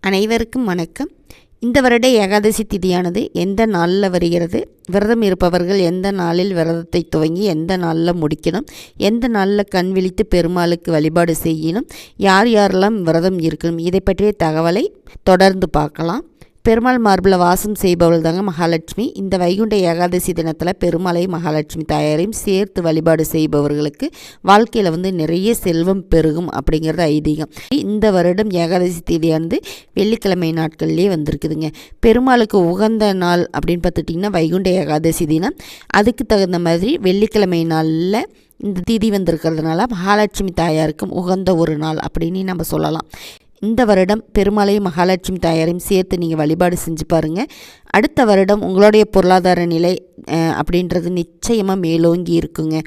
அனைவருக்கும் வணக்கம். இந்த வருட ஏகாதசி திதியானது எந்த நாளில் வருகிறது? விரதம் இருப்பவர்கள் எந்த நாளில் விரதத்தை துவங்கி எந்த நாளில் முடிக்கணும்? எந்த நாளில் கண் விழித்து பெருமாளுக்கு வழிபாடு செய்யணும்? யார் யாரெல்லாம் விரதம் இருக்கணும்? இதை பற்றிய தகவலை தொடர்ந்து பார்க்கலாம். பெருமாள் மார்பில் வாசம் செய்பவள் தாங்க மகாலட்சுமி. இந்த வைகுண்ட ஏகாதசி தினத்தில் பெருமாளை மகாலட்சுமி தாயாரையும் சேர்த்து வழிபாடு செய்பவர்களுக்கு வாழ்க்கையில் வந்து நிறைய செல்வம் பெருகும் அப்படிங்கிறது ஐதீகம். இந்த வருடம் ஏகாதசி தேதியானது வெள்ளிக்கிழமை நாட்கள்லேயே வந்திருக்குதுங்க. பெருமாளுக்கு உகந்த நாள் அப்படின்னு பார்த்துட்டிங்கன்னா வைகுண்ட ஏகாதசி தினம். அதுக்கு தகுந்த மாதிரி வெள்ளிக்கிழமை நாளில் இந்த திதி வந்திருக்கிறதுனால மகாலட்சுமி தாயாருக்கும் உகந்த ஒரு நாள் அப்படின்னு நம்ம சொல்லலாம். இந்த வருடம் பெருமாளையும் மகாலட்சுமி தாயாரையும் சேர்த்து நீங்கள் வழிபாடு செஞ்சு பாருங்கள் அடுத்த வருடம் உங்களுடைய பொருளாதார நிலை அப்படின்றது நிச்சயமாக மேலோங்கி இருக்குங்க.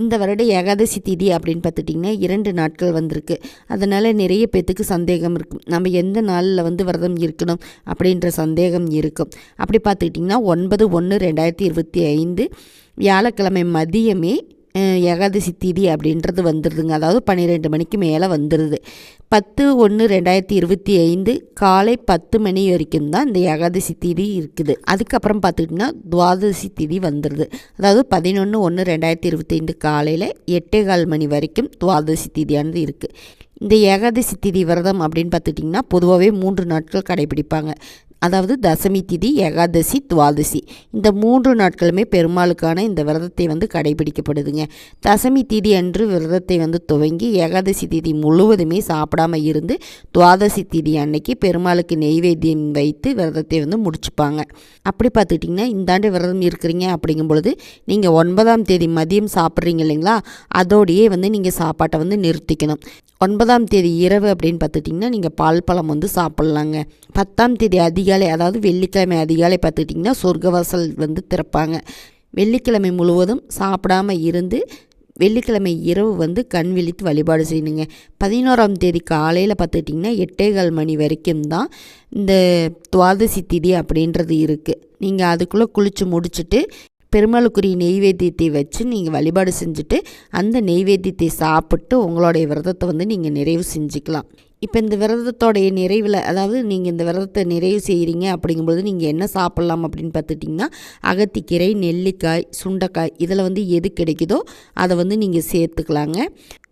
இந்த வருட ஏகாதசி திதி அப்படின்னு பார்த்துட்டிங்கன்னா இரண்டு நாட்கள் வந்திருக்கு. அதனால் நிறைய பேத்துக்கு சந்தேகம் இருக்கும். நம்ம எந்த நாளில் வந்து விரதம் இருக்கணும் அப்படின்ற சந்தேகம் இருக்கும். அப்படி பார்த்துக்கிட்டிங்கன்னா ஒன்பது ஒன்று ரெண்டாயிரத்தி இருபத்தி ஐந்து வியாழக்கிழமை மதியமே ஏகாதசி திதி அப்படின்றது வந்துடுதுங்க அதாவது பன்னிரெண்டு மணிக்கு மேலே வந்துடுது பத்து ஒன்று ரெண்டாயிரத்தி இருபத்தி ஐந்து காலை பத்து மணி வரைக்கும் தான் இந்த ஏகாதசி திதி இருக்குது. அதுக்கப்புறம் பார்த்துக்கிட்டிங்கன்னா துவாதசி திதி வந்துடுது அதாவது பதினொன்று ஒன்று ரெண்டாயிரத்தி இருபத்தி ஐந்து காலையில் எட்டே கால் மணி வரைக்கும் துவாதசி திதியானது இருக்குது இந்த ஏகாதசி திதி விரதம் அப்படின்னு பார்த்துட்டிங்கன்னா பொதுவாகவே மூன்று நாட்கள் கடைபிடிப்பாங்க. அதாவது தசமி திதி ஏகாதசி துவாதசி. இந்த மூன்று நாட்களுமே பெருமாளுக்கான இந்த விரதத்தை வந்து கடைபிடிக்கப்படுதுங்க. தசமி திதி அன்று விரதத்தை வந்து துவங்கி ஏகாதசி திதி முழுவதுமே சாப்பிடாம இருந்து துவாதசி திதி அன்னைக்கு பெருமாளுக்கு நெய்வேத்தியம் வைத்து விரதத்தை வந்து முடிச்சுப்பாங்க. அப்படி பார்த்துக்கிட்டிங்கன்னா இந்தாண்டு விரதம் இருக்கிறீங்க அப்படிங்கும் பொழுது நீங்கள் ஒன்பதாம் தேதி மதியம் சாப்பிட்றீங்க இல்லைங்களா? அதோடையே வந்து நீங்கள் சாப்பாட்டை வந்து நிறுத்திக்கணும். ஒன்பதாம் தேதி இரவு அப்படின்னு பார்த்துட்டிங்கன்னா நீங்கள் பால் பழம் வந்து சாப்பிட்லாங்க. பத்தாம் தேதி அதிகாலை அதாவது வெள்ளிக்கிழமை அதிகாலை பார்த்துக்கிட்டிங்கன்னா சொர்க்கவாசல் வந்து திறப்பாங்க. வெள்ளிக்கிழமை முழுவதும் சாப்பிடாம இருந்து வெள்ளிக்கிழமை இரவு வந்து கண் விழித்து வழிபாடு செய்யணுங்க. பதினோராம் தேதி காலையில் பார்த்துட்டிங்கன்னா எட்டேகால் மணி வரைக்கும் தான் இந்த துவாதசி திதி அப்படின்றது இருக்குது நீங்கள் அதுக்குள்ளே குளித்து முடிச்சுட்டு பெருமாளுக்குரிய நெய்வேத்தியத்தை வச்சு நீங்கள் வழிபாடு செஞ்சுட்டு அந்த நெய்வேத்தியத்தை சாப்பிட்டு உங்களுடைய விரதத்தை வந்து நீங்கள் நிறைவு செஞ்சுக்கலாம். இப்போ இந்த விரதத்தோடைய நிறைவில் அதாவது நீங்கள் இந்த விரதத்தை நிறைவு செய்கிறீங்க அப்படிங்கும்போது நீங்கள் என்ன சாப்பிட்லாம் அப்படின்னு பார்த்துட்டிங்கன்னா அகத்திக்கீரை நெல்லிக்காய் சுண்டைக்காய் இதில் வந்து எது கிடைக்குதோ அதை வந்து நீங்கள் சேர்த்துக்கலாங்க.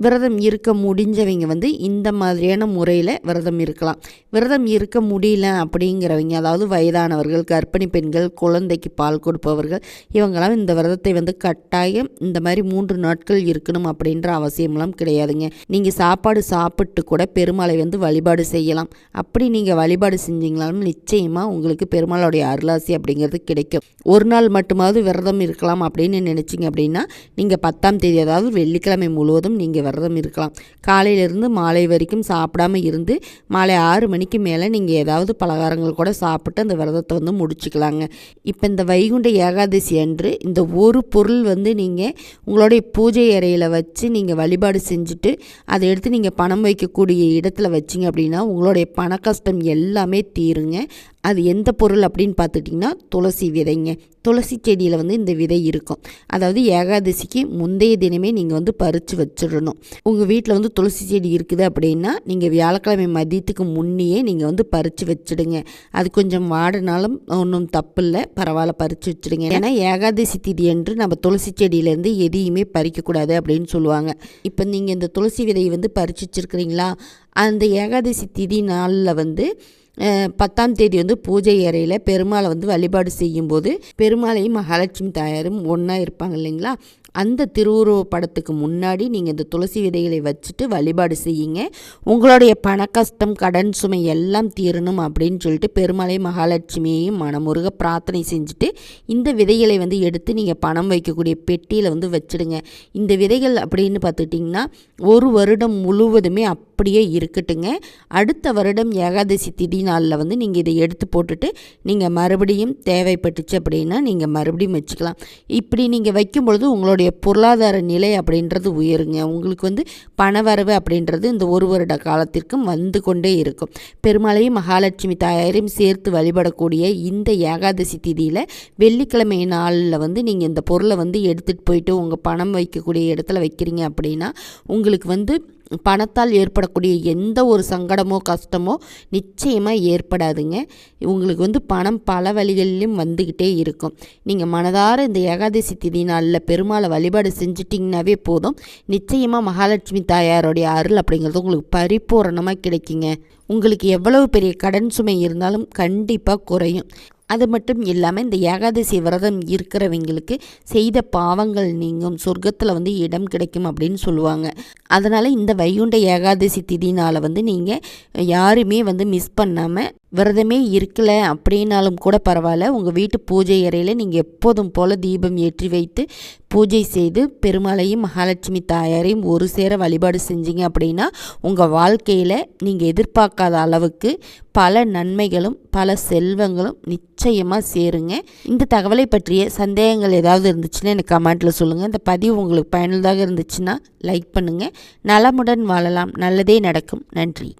விரதம் இருக்க முடிஞ்சவங்க வந்து இந்த மாதிரியான முறையில் விரதம் இருக்கலாம். விரதம் இருக்க முடியல அப்படிங்கிறவங்க அதாவது வயதானவர்கள் கர்ப்பிணி பெண்கள் குழந்தைக்கு பால் கொடுப்பவர்கள் இவங்கெல்லாம் இந்த விரதத்தை வந்து கட்டாயம் இந்த மாதிரி மூன்று நாட்கள் இருக்கணும் அப்படின்ற அவசியமெல்லாம் கிடையாதுங்க. நீங்கள் சாப்பாடு சாப்பிட்டு கூட பெருமாளை வந்து வழிபாடு செய்யலாம். அப்படி நீங்கள் வழிபாடு செஞ்சீங்களாலும் நிச்சயமாக உங்களுக்கு பெருமாளுடைய அருளாசி அப்படிங்கிறது கிடைக்கும். ஒரு நாள் மட்டுமாவது விரதம் இருக்கலாம் அப்படின்னு நினச்சிங்க அப்படின்னா நீங்கள் பத்தாம் தேதி அதாவது வெள்ளிக்கிழமை முழுவதும் நீங்கள் விரதம் இருக்கலாம். காலையிலேருந்து மாலை வரைக்கும் சாப்பிடாம இருந்து மாலை ஆறு மணிக்கு மேலே நீங்கள் ஏதாவது பலகாரங்கள் கூட சாப்பிட்டு அந்த விரதத்தை வந்து முடிச்சுக்கலாங்க. இப்போ இந்த வைகுண்ட ஏகாதசி அன்று இந்த ஒரு பொருள் வந்து நீங்கள் உங்களுடைய பூஜை அறையில் வச்சு நீங்கள் வழிபாடு செஞ்சுட்டு அதை எடுத்து நீங்கள் பணம் வைக்கக்கூடிய இடத்துல வச்சிங்க அப்படின்னா உங்களுடைய பண கஷ்டம் எல்லாமே தீருங்க. அது எந்த பொருள் அப்படின்னு பார்த்துட்டிங்கன்னா துளசி விதைங்க. துளசி செடியில் வந்து இந்த விதை இருக்கும். அதாவது ஏகாதசிக்கு முந்தைய தினமே நீங்கள் வந்து பறித்து வச்சிடணும். உங்கள் வீட்டில் வந்து துளசி செடி இருக்குது அப்படின்னா நீங்கள் வியாழக்கிழமை மதியத்துக்கு முன்னையே நீங்கள் வந்து பறித்து வச்சுடுங்க. அது கொஞ்சம் வாடினாலும் ஒன்றும் தப்பு இல்லை பரவாயில்ல பறித்து வச்சுடுங்க. ஏன்னா ஏகாதசி திதி என்று நம்ம துளசி செடியிலேருந்து எதையுமே பறிக்கக்கூடாது அப்படின்னு சொல்லுவாங்க. இப்போ நீங்கள் இந்த துளசி விதையை வந்து பறித்து வச்சுருக்கிறீங்களா? அந்த ஏகாதசி திதி நாளில் வந்து பத்தாம் தேதி வந்து பூஜை அறையில் பெருமாளை வந்து வழிபாடு செய்யும்போது பெருமாளையும் மகாலட்சுமி தாயாரும் ஒன்றா இருப்பாங்க இல்லைங்களா? அந்த திருவுருவ படத்துக்கு முன்னாடி நீங்கள் இந்த துளசி விதைகளை வச்சுட்டு வழிபாடு செய்யுங்க. உங்களுடைய பண கஷ்டம் கடன் சுமை எல்லாம் தீரணும் அப்படின்னு சொல்லிட்டு பெருமாளை மகாலட்சுமியையும் மனமுருக பிரார்த்தனை செஞ்சுட்டு இந்த விதைகளை வந்து எடுத்து நீங்கள் பணம் வைக்கக்கூடிய பெட்டியில் வந்து வச்சுடுங்க. இந்த விதைகள் அப்படின்னு பார்த்துட்டிங்கன்னா ஒரு வருடம் முழுவதுமே அப்படியே இருக்கட்டுங்க. அடுத்த வருடம் ஏகாதசி திதி நாளில் வந்து நீங்கள் இதை எடுத்து போட்டுட்டு நீங்கள் மறுபடியும் தேவைப்பட்டுச்சு அப்படின்னா நீங்கள் மறுபடியும் வச்சுக்கலாம். இப்படி நீங்கள் வைக்கும் பொழுது உங்களுடைய பொருளாதார நிலை அப்படின்றது உயருங்க. உங்களுக்கு வந்து பணவரவு அப்படின்றது இந்த ஒரு வருட காலத்திற்கும் வந்து கொண்டே இருக்கும். பெருமாளையும் மகாலட்சுமி தாயாரையும் சேர்த்து வழிபடக்கூடிய இந்த ஏகாதசி திதியில் வெள்ளிக்கிழமை நாளில் வந்து நீங்கள் இந்த பொருளை வந்து எடுத்துகிட்டு போயிட்டு உங்கள் பணம் வைக்கக்கூடிய இடத்துல வைக்கிறீங்க அப்படின்னா உங்களுக்கு வந்து பணத்தால் ஏற்படக்கூடிய எந்த ஒரு சங்கடமோ கஷ்டமோ நிச்சயமாக ஏற்படாதுங்க. உங்களுக்கு வந்து பணம் பல வழிகளிலும் வந்துக்கிட்டே இருக்கும். நீங்கள் மனதார இந்த ஏகாதசி திதி நாளில் பெருமாளை வழிபாடு செஞ்சிட்டிங்கனாவே போதும். நிச்சயமாக மகாலட்சுமி தாயாருடைய அருள் அப்படிங்கிறது உங்களுக்கு பரிபூரணமாக கிடைக்குங்க. உங்களுக்கு எவ்வளவு பெரிய கடன் சுமை இருந்தாலும் கண்டிப்பாக குறையும். அது மட்டும் இல்லாமல் இந்த ஏகாதசி விரதம் இருக்கிறவங்களுக்கு செய்த பாவங்கள் நீங்கும் சொர்க்கத்தில் வந்து இடம் கிடைக்கும் அப்படின்னு சொல்லுவாங்க. அதனால் இந்த வைகுண்ட ஏகாதசி திதினால் வந்து நீங்கள் யாருமே வந்து மிஸ் பண்ணாமல் விரதமே இருக்கல அப்படின்னாலும் கூட பரவாயில்ல. உங்கள் வீட்டு பூஜை அறையில் நீங்கள் எப்போதும் போல் தீபம் ஏற்றி வைத்து பூஜை செய்து பெருமாளையும் மகாலட்சுமி தாயாரையும் ஒரு சேர வழிபாடு செஞ்சீங்க அப்படின்னா உங்கள் வாழ்க்கையில் நீங்கள் எதிர்பார்க்காத அளவுக்கு பல நன்மைகளும் பல செல்வங்களும் நிச்சயமாக சேருங்க. இந்த தகவலை பற்றிய சந்தேகங்கள் ஏதாவது இருந்துச்சுன்னா எனக்கு கமெண்ட்டில் சொல்லுங்கள் இந்த பதிவு உங்களுக்கு பயனுள்ளதாக இருந்துச்சுன்னா லைக் பண்ணுங்கள் நலமுடன் வாழலாம். நல்லதே நடக்கும். நன்றி.